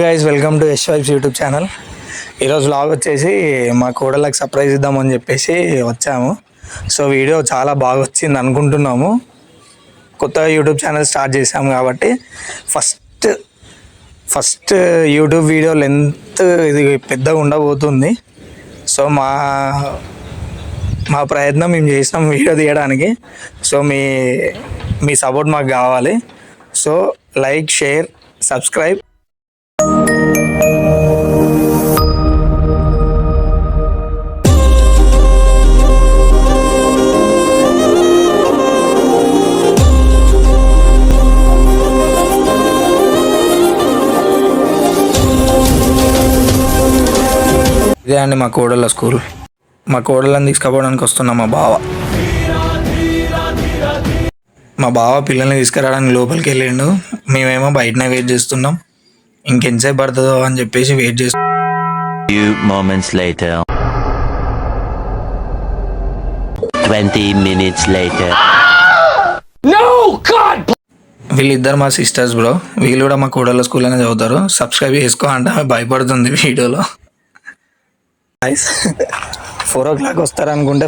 Guys welcome to Yash vibes YouTube channel ఈరోజు log వచ్చేసి మా కోడలకు సర్ప్రైజ్ ఇద్దామని చెప్పేసి వచ్చాము. సో వీడియో చాలా బాగా వచ్చింది అనుకుంటున్నాము. కొత్తగా యూట్యూబ్ ఛానల్ స్టార్ట్ చేసాము కాబట్టి first first YouTube video length ఇది పెద్దగా ఉండబోతుంది. సో మా మా ప్రయత్నం మేము చేసినాం వీడియో తీయడానికి. సో మీ మీ సపోర్ట్ మాకు కావాలి. సో లైక్ షేర్ సబ్స్క్రైబ్ ఇదే అండి మా కోడళ్ళ స్కూల్. మా కోడళ్ళని తీసుకుపోవడానికి వస్తున్నాం మా బావ. మా బావ పిల్లల్ని తీసుకురావడానికి లోపలికి వెళ్ళిండు. మేమేమో బయటనే వెయిట్ చేస్తున్నాం. ఇంకెంతసేపు పడుతుందో అని చెప్పేసి వెయిట్ చేస్తున్నాం Few moments later. 20 minutes later. వీళ్ళిద్దరు మా సిస్టర్స్ బ్రో వీళ్ళు కూడా మా కోడళ్ళ స్కూల్ అనే చదువుతారు. సబ్స్క్రైబ్ చేసుకో అంటే భయపడుతుంది వీడియోలో. ఫోర్ ఓ క్లాక్ వస్తారనుకుంటే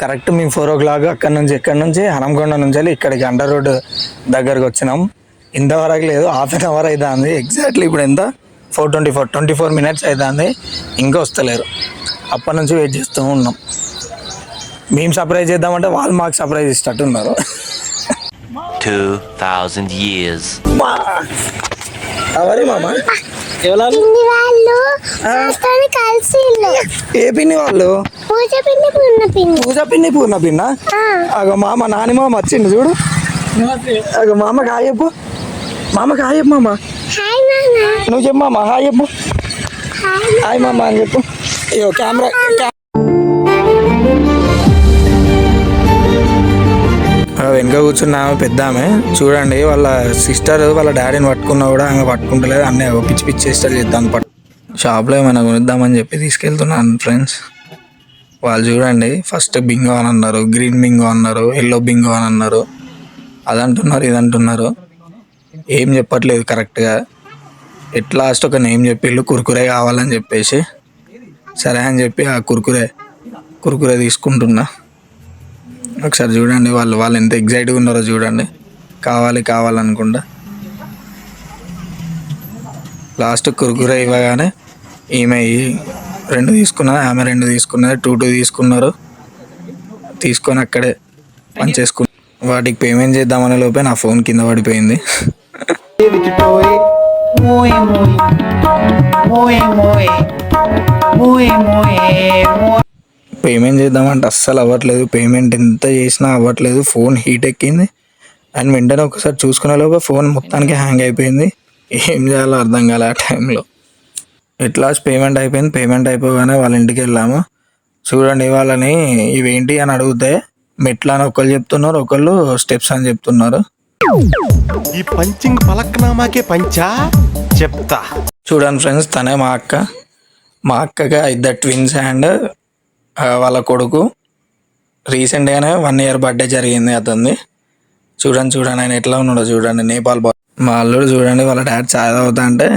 కరెక్ట్ మేము ఫోర్ ఓ క్లాక్ అక్కడ నుంచి ఇక్కడ నుంచి హనంకొండ నుంచి వెళ్ళి ఇక్కడికి అండర్ రోడ్ దగ్గరకు వచ్చినాం. ఇంతవరకు లేదు హాఫ్ అన్ అవర్ అవుతుంది ఎగ్జాక్ట్లీ ఇప్పుడు ఎంత? Four twenty four twenty four minutes అవుతుంది ఇంకా వస్తలేరు. అప్పటి నుంచి వెయిట్ చేస్తూ ఉన్నాం. మేము సర్ప్రైజ్ చేద్దామంటే వాళ్ళు మాకు సర్ప్రైజ్ ఇస్తట్టున్నారు 2000 years. అవరి మామ? ఎవరు ఏ పిన్ని వాళ్ళు? పూజ పిన్ని పూర్ణ పిన్ని. అగో మామ నాని మామ వచ్చిండు చూడు. అగో మామ హాయ్ చెప్పు. మామ హాయ్ చెప్పు మామ. నువ్వు చెప్పు మామ హాయ్ చెప్పు. హాయ్ హాయ్ మామ అని చెప్పు. అయ్యో కెమెరా వెనుక కూర్చున్న ఆమె పెద్ద ఆమె. చూడండి వాళ్ళ సిస్టర్ వాళ్ళ డాడీని పట్టుకున్నా కూడా ఆమె పట్టుకుంటలేదు. అన్నీ పిచ్చి పిచ్చి చేస్తారు చేద్దాం పట్టు. షాప్లో ఏమైనా కొనిద్దామని చెప్పి తీసుకెళ్తున్నాను ఫ్రెండ్స్ వాళ్ళు చూడండి ఫస్ట్ బింగో అని అన్నారు గ్రీన్ బింగో అన్నారు ఎల్లో బింగో అని అన్నారు. అదంటున్నారు ఇదంటున్నారు. ఏం చెప్పట్లేదు కరెక్ట్గా ఎట్ లాస్ట్ ఒక నేమ్ చెప్పిళ్ళు కుర్కురే కావాలని చెప్పేసి. సరే అని చెప్పి ఆ కుర్కురే కుర్కురే తీసుకుంటున్నా. ఒకసారి చూడండి వాళ్ళు వాళ్ళు ఎంత ఎగ్జైట్గా ఉన్నారో చూడండి. కావాలి కావాలనుకుంటా లాస్ట్ కురుకురే ఇవ్వగానే ఈమె రెండు తీసుకున్నది? ఆమె రెండు తీసుకున్నది? టూ టూ తీసుకున్నారు. తీసుకొని అక్కడే పని పనిచేసుకున్నారు వాటికి పేమెంట్ చేద్దామనే లోపే నా ఫోన్ కింద పడిపోయింది. Muy, muy, muy, muy, muy. Payment చేద్దామంటే అస్సలు అవ్వట్లేదు. పేమెంట్ ఎంత చేసినా అవ్వట్లేదు. ఫోన్ హీట్ ఎక్కింది. అండ్ వెంటనే ఒకసారి చూసుకునే లోపే ఫోన్ మొత్తానికి హ్యాంగ్ అయిపోయింది. ఏం చేయాలో అర్థం కాలే ఆ టైంలో ఎట్లా పేమెంట్ అయిపోయింది. పేమెంట్ అయిపోగానే వాళ్ళ ఇంటికి వెళ్ళాము. చూడండి వాళ్ళని ఇవేంటి అని అడిగితే మెట్లు అని ఒకళ్ళు చెప్తున్నారు ఒకళ్ళు స్టెప్స్ అని చెప్తున్నారు. ఈ పంచింగ్ పలక్నామాకే పంచా? చెప్తా. చూడండి ఫ్రెండ్స్ తనే మా అక్క. మా అక్కగా ఇద్దరు ట్విన్స్ అండ్ వాళ్ళ కొడుకు. రీసెంట్గానే వన్ ఇయర్ బర్త్డే జరిగింది అతనిది. చూడండి చూడండి ఆయన ఎట్లా ఉన్నాడో చూడండి నేపాల్ బాయ్ మా అల్లుడు చూడండి వాళ్ళ డాడ్ ఛాయ్ తాగుతా అంటే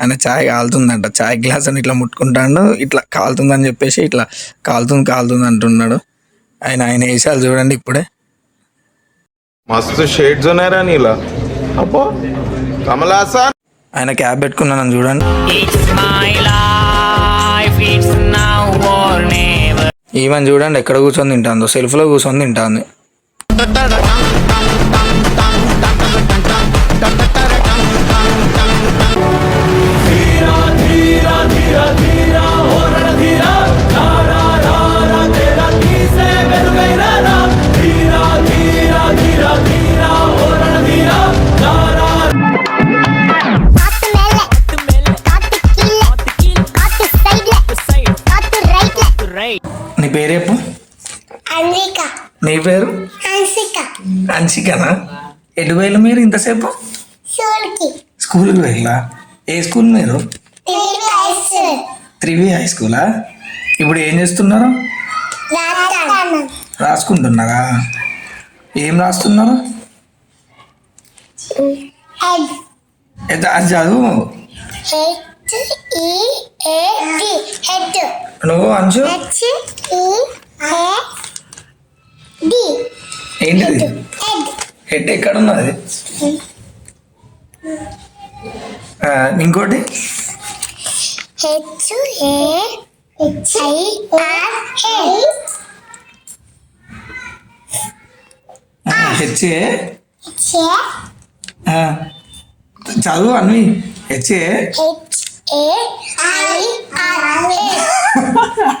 ఆయన ఛాయ్ కాలుతుందంట. ఛాయ్ గ్లాస్ అని ఇట్లా ముట్టుకుంటాడు ఇట్లా కాలుతుందని చెప్పేసి ఇట్లా కాలుతుంది కాలుతుంది అంటున్నాడు. ఆయన ఆయన వేసాలి చూడండి ఇప్పుడే. మస్తు షేడ్స్ ఉన్నారా నీలా. అబ్బో కమలాస సార్. ఆయన క్యాబ్ పెట్టుకున్నాను చూడండి. It's my life it's now even చూడండి ఎక్కడ కూర్చొని తింటాందో సెల్ఫ్లో కూర్చొని తింటాంది. అన్విక. నీ పేరు? హన్సిక. అంశికనా ఎటు పోయిన మీరు ఇంతసేపు? షోల్కి స్కూల్కి వెళ్ళా ఏ స్కూల్ మీరు? త్రివి హై స్కూలా. ఇప్పుడు ఏం చేస్తున్నారు? రాసుకుంటున్నారా? ఏం రాస్తున్నారు? అది చదువు నువ్వు అంశు? డి. ఏంటిది? హెడ్ ఎక్కడ ఉన్నది ఇంకోటి? H A H I R చదువు అన్వి. హెచ్ఏ హెచ్ ఏ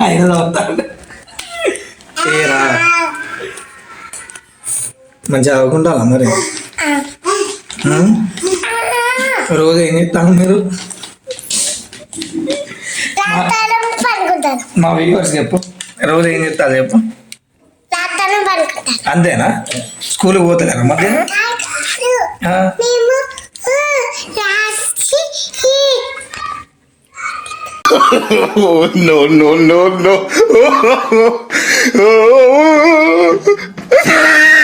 ఆయన చదువుతాడు. ఏరా మంచిగా చదువుకుంటారా మరి? రోజు ఏం చేస్తాను మీరు? మా వ్యూవర్స్ చెప్పు. రోజు ఏం చేస్తారు చెప్పు. అంతేనా? ఆ, రాసి Oh, no, no, no, no.